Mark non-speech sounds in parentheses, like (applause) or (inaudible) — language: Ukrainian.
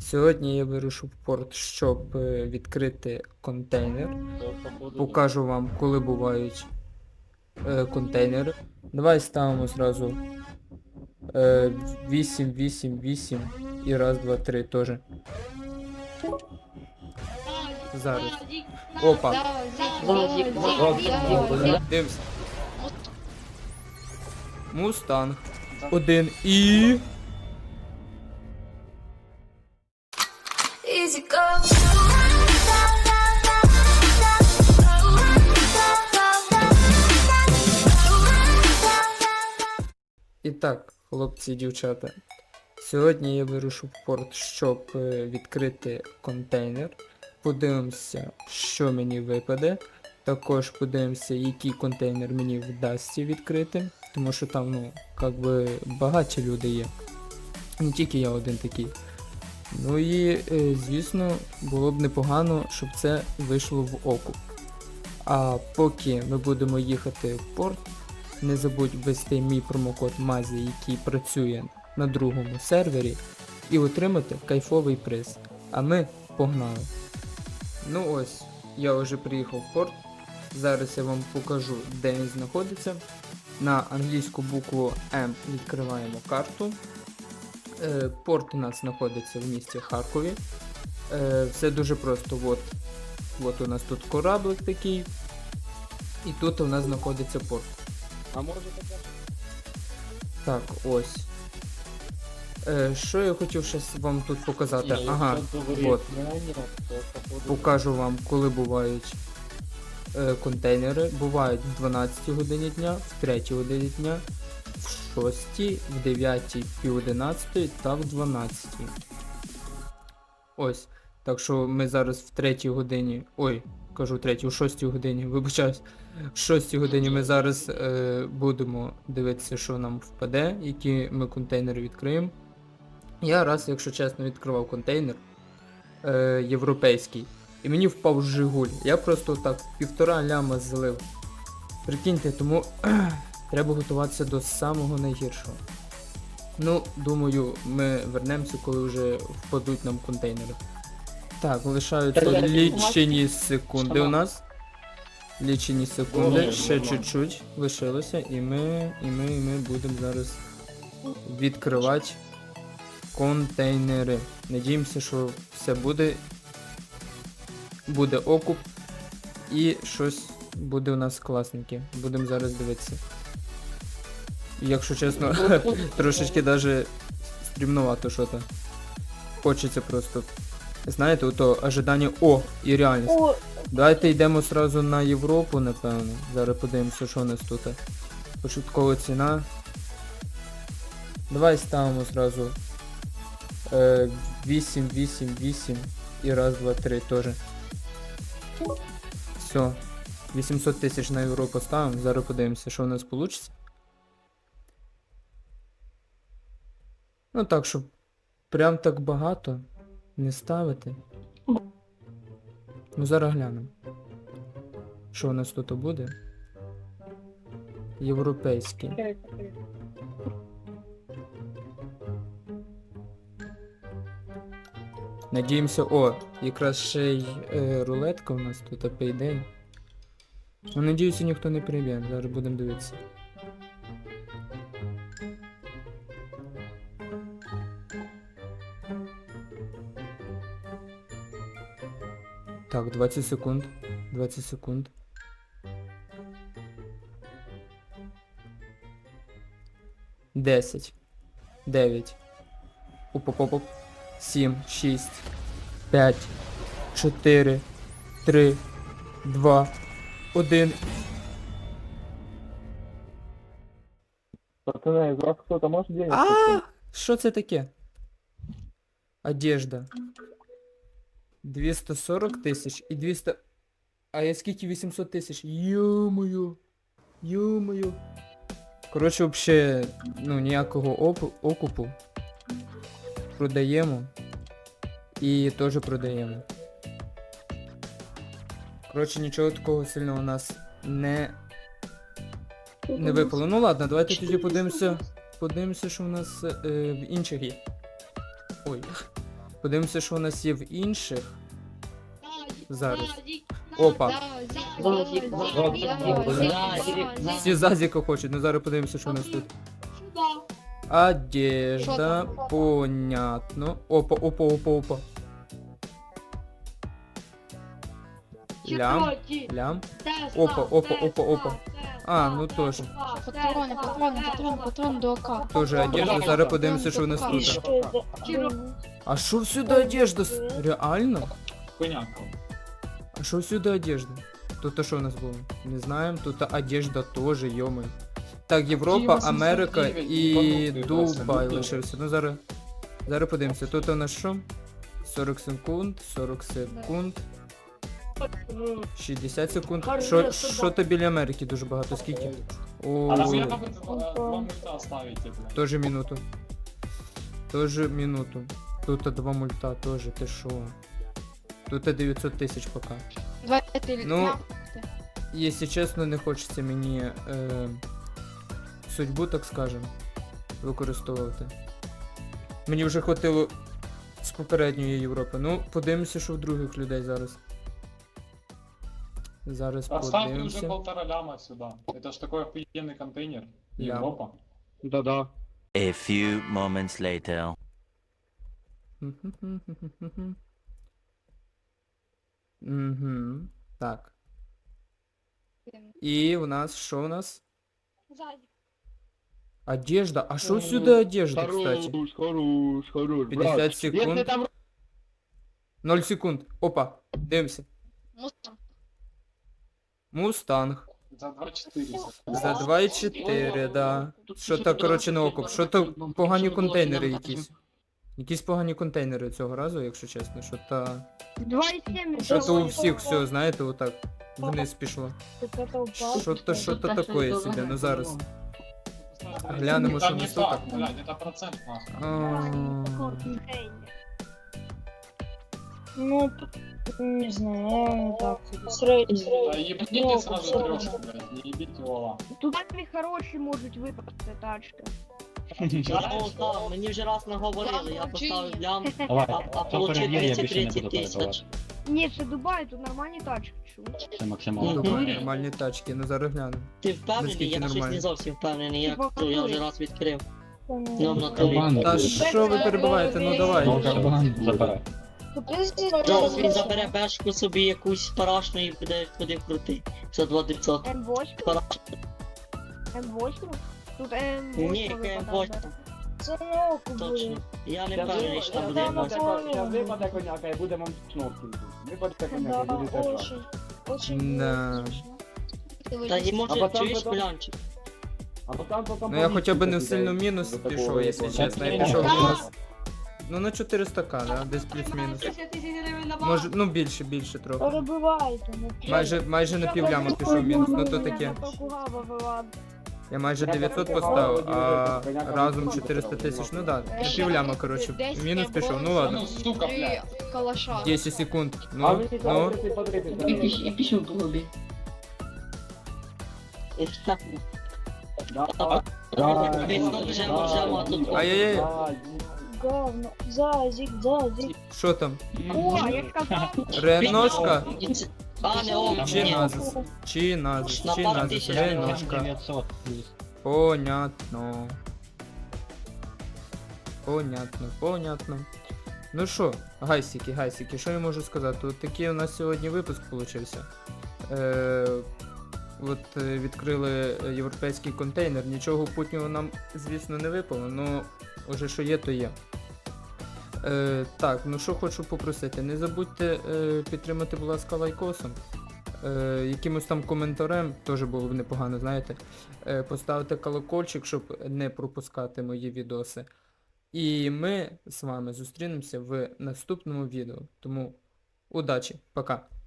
Сьогодні я вирушив в порт, щоб е, відкрити контейнер. Покажу вам, коли бувають е, контейнери. Давай ставимо зразу е, 8, 8, 8 і раз, два, три теж. Зараз. Опа. Дивимося. Мустанг. Один і. І так, хлопці і дівчата. Сьогодні я вирушив в порт, щоб е, відкрити контейнер. Подивимося, що мені випаде. Також подивимося, який контейнер мені вдасться відкрити. Тому що там, ну, як би багаті люди є. Не тільки я один такий. Ну і, е, звісно, було б непогано, щоб це вийшло в окуп. А поки ми будемо їхати в порт, не забудь ввести мій промокод Мазі, який працює на другому сервері, і отримати кайфовий приз. А ми погнали. Ну ось, я вже приїхав в порт. Зараз я вам покажу, де він знаходиться. На англійську букву М відкриваємо карту. Е, порт у нас знаходиться в місті Харкові. Е, все дуже просто. От, от у нас тут кораблик такий. І тут у нас знаходиться порт. А може таке? Так, ось. Е, що я хотів ще вам тут показати? Ага, от. Покажу вам, коли бувають е, контейнери. Бувають в 12 годині дня, в 3 годині дня, в 6, в 9, в пів 11 та в 12. Ось. Так що ми зараз в 3 годині. Ой, кажу 3, в 6 годині, вибачаюсь. В 6 годині ми зараз е, будемо дивитися, що нам впаде, які ми контейнери відкриємо. Я раз, якщо чесно, відкривав контейнер е, європейський. І мені впав Жигуль. Я просто так півтора ляма злив. Прикиньте, тому (clears throat) треба готуватися до самого найгіршого. Ну, думаю, ми вернемося, коли вже впадуть нам контейнери. Так, лишаються лічені секунди у нас. Лічені секунди, ще чуть-чуть лишилося, і ми, і ми, і ми будемо зараз відкривати контейнери. Надіємося, що все буде. Буде окуп і щось буде у нас класненьке. Будемо зараз дивитися. Якщо чесно, (laughs) трошечки даже стрімнувато що-то. Хочеться просто. Знаєте, ото ожидання. О, і реальність. О, Давайте йдемо сразу на Європу, напевно. Зараз подивимося, що у нас тут. Початкова ціна. Давай ставимо сразу е, 8, 8, 8 і раз, два, три теж. Все. 800 тисяч на Європу ставимо. Зараз подивимося, що у нас вийде. Ну так, щоб прям так багато не ставити. Ну зараз глянемо. Що у нас тут буде? Європейський. Надіємося, о, якраз ще й е, рулетка у нас тут Payday. Ну, надіюся, ніхто не прийде, зараз будемо дивитися. Так, 20 секунд. 20 секунд. Десять. Дев'ять. Оп-оп-оп. Сім, шість, п'ять, чотири, три, два, один. Пацаны, из вас кто-то может денег? А, що це таке? Одежда. 240 тисяч і 200... А я скільки 800 тисяч? Ё-моё. Ё-моё. Коротше, вообще, ну, ніякого оп- окупу. Продаємо. І теж продаємо. Коротше, нічого такого сильного у нас не, не випало. Ну ладно, давайте тоді подивимося. Подивимося, що в нас е, в інших є. Ой. Подивимося, що у нас є в інших. Зараз. Опа. Всі зазіка хочуть, ну зараз подивимося, що у нас тут. Одежда, понятно. Опа, опа, опа, опа. Лям, лям. Опа, опа, опа, опа. А, ну тоже. Патрони, патрони, патрони, патрони до АК. Тоже одежда, зараз подивимося, що у нас тут. А що всюди одежда? с- Реально? Понятно. А що всюди одежда? Тут то що у нас було? Не знаємо, тут одежда теж, йоми. Так, Європа, Америка і 89, Дубай ну, лишився. Ну зараз. Зараз подивимося. Тут у нас що? 40 секунд, 40 секунд. 60 секунд. Що, що то біля Америки дуже багато, скільки? О, А нахуя вы два два мульта оставите, блядь? Тоже минуту. Тоже минуту. Тут два мульта тоже, ти шо? Тут 900 тисяч пока. Давайте Ну, лям. Якщо чесно, не хочеться мені е, судьбу, так скажем, використовувати. Мені вже хватило з попередньої Європи. Ну, подивимося, що в других людей зараз. Зараз Оставьте уже подивимося. полтора ляма сюда. Это ж такой охуенный контейнер. Европа. Да-да. A few moments later. Угу. Так. І у нас що у нас? Одежда. А що сюди одежда, кстати? Хорош, хорош, хорош. 50 брат. секунд. Если там 0 секунд. Опа. Дивимося. Мустанг. За 2400. За 2,4, да. Що то, коротше, на окуп. Що то погані контейнери якісь. Якісь погані контейнери цього разу, якщо чесно. Що то. 2,7 Що то у всіх все, знаєте, отак. Вниз пішло. Що то, що то такое собі, ну зараз. Глянемо, що не нас так, блядь, это процент нахуй. Ну, не знаю, наверное, так. Средний. Да ебните сразу трешку, блядь, не ебите вала. Тут самі хороші можуть випасти тачки. Ну, так, мені вже раз наговорили, я поставив лям, а, а получив 230 тисяч. Ні, це Дубай, тут нормальні тачки. чув. Це максимально. Дубай, нормальні тачки, ну зараз глянемо. Ти впевнений? Наскільки Я щось нормально? не зовсім впевнений, як Типа, то я вже раз відкрив. Ну, в натурі. Та що ви перебуваєте, ну давай. Забирай. Зараз він забере бешку собі якусь парашну і буде туди крути. За 2900. М8? Параш- М8? Тут М8 Ні, яке М8. Це не око Точно. Я не впевнений, що там буде Там М8. випаде коняка і буде вам кнопки. Випаде коняка і буде теж. Да. Та й може, потім чуєш, потім- Полянчик? А потім потім Ну я хоча б не в піде мінус пішов, якщо чесно. Я пішов у нас. Ну на 400к, да, десь плюс-мінус. Може, ну більше, більше трохи. Перебивайте. не Майже, майже на півляма пішов мінус, ну то таке. Я майже 900 поставив, а разом 400 тисяч, ну да, на півляма, коротше, мінус пішов, ну ладно. Ну, сука, блядь. Калаша. 10 секунд, ну, ну, по 30, по 30. І пішов по лобі. Да. Вже, вже, а тут ай-яй-яй, Да, Говно. Зазік, зазік. що там? О, я ж. Реношка? А, не о, Чи ні. назис? Чи назис? Чи назис? Реношка. 900 плюс. Понятно. Понятно, понятно. Ну що, гайсики, гайсики, що я можу сказати? От такий у нас сьогодні випуск получився. Е, от е, відкрили е, європейський контейнер. Нічого путнього нам, звісно, не випало, але вже що є, то є. Е, так, ну що хочу попросити, не забудьте е, підтримати, будь ласка, лайкосом. Е, якимось там коментарем, теж було б непогано, знаєте. Е, поставити колокольчик, щоб не пропускати мої відоси. І ми з вами зустрінемося в наступному відео. Тому удачі, пока!